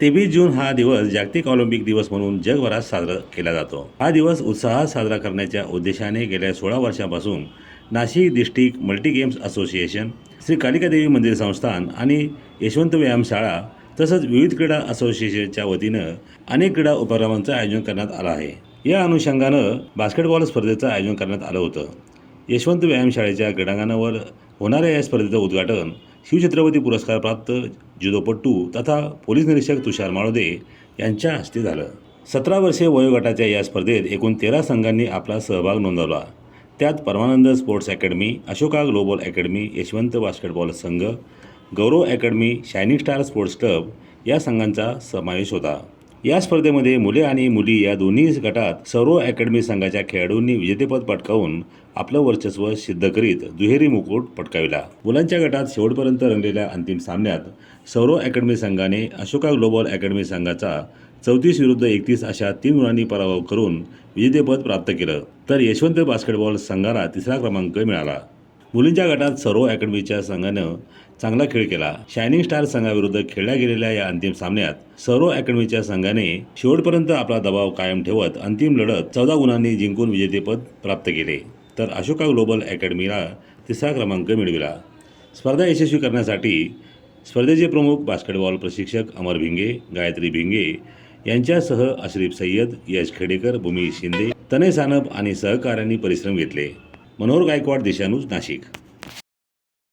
तेवीस जून हा दिवस जागतिक ऑलिम्पिक दिवस म्हणून जगभरात साजरा केला जातो. हा दिवस उत्साहात साजरा करण्याच्या उद्देशाने गेल्या सोळा वर्षापासून Nashik district multi games association Shri Kalikadevi मंदिर संस्थान आणि यशवंत व्यायामशाळा तसंच विविध क्रीडा असोसिएशनच्या वतीनं अनेक क्रीडा उपक्रमांचं आयोजन करण्यात आलं आहे. या अनुषंगानं बास्केटबॉल स्पर्धेचं आयोजन करण्यात आलं होतं. यशवंत व्यायामशाळेच्या क्रीडांगणावर होणाऱ्या या स्पर्धेचं उद्घाटन शिवछत्रपती पुरस्कारप्राप्त जुदोपट्टू तथा पोलीस निरीक्षक तुषार माळोदे यांच्या हस्ते झालं. सतरा वर्षे वयोगटाच्या या स्पर्धेत एकूण तेरा संघांनी आपला सहभाग नोंदवला. त्यात Paramanand sports academy Ashoka global academy Yashwant basketball संघ Gaurav academy shining star sports club या संघांचा समावेश होता. या स्पर्धेमध्ये मुले आणि मुली या दोन्ही गटात सौरव अकॅडमी संघाच्या खेळाडूंनी विजेतेपद पटकावून आपलं वर्चस्व सिद्ध करीत दुहेरी मुकुट पटकाविला. मुलांच्या गटात शेवटपर्यंत रंगलेल्या अंतिम सामन्यात सौरव अकॅडमी संघाने अशोका ग्लोबल अकॅडमी संघाचा चौतीस विरुद्ध एकतीस अशा तीन गुणांनी पराभव करून विजेतेपद प्राप्त केलं. तर यशवंत बास्केटबॉल संघाला तिसरा क्रमांक मिळाला. मुलींच्या गटात सर्व अकॅडमीच्या संघानं चांगला खेळ केला. शायनिंग स्टार संघाविरुद्ध खेळल्या गेलेल्या या अंतिम सामन्यात सर्व अकॅडमीच्या संघाने शेवटपर्यंत आपला दबाव कायम ठेवत अंतिम लढत चौदा गुणांनी जिंकून विजेतेपद प्राप्त केले. तर अशोका ग्लोबल अकॅडमीला तिसरा क्रमांक मिळविला. स्पर्धा यशस्वी करण्यासाठी स्पर्धेचे प्रमुख बास्केटबॉल प्रशिक्षक अमर भिंगे गायत्री भिंगे यांच्यासह अश्रीफ सय्यद यश खेडेकर भूमी शिंदे तनय सानप आणि सहकाऱ्यांनी परिश्रम घेतले. मनोहर गायकवाड दिशानूज नाशिक.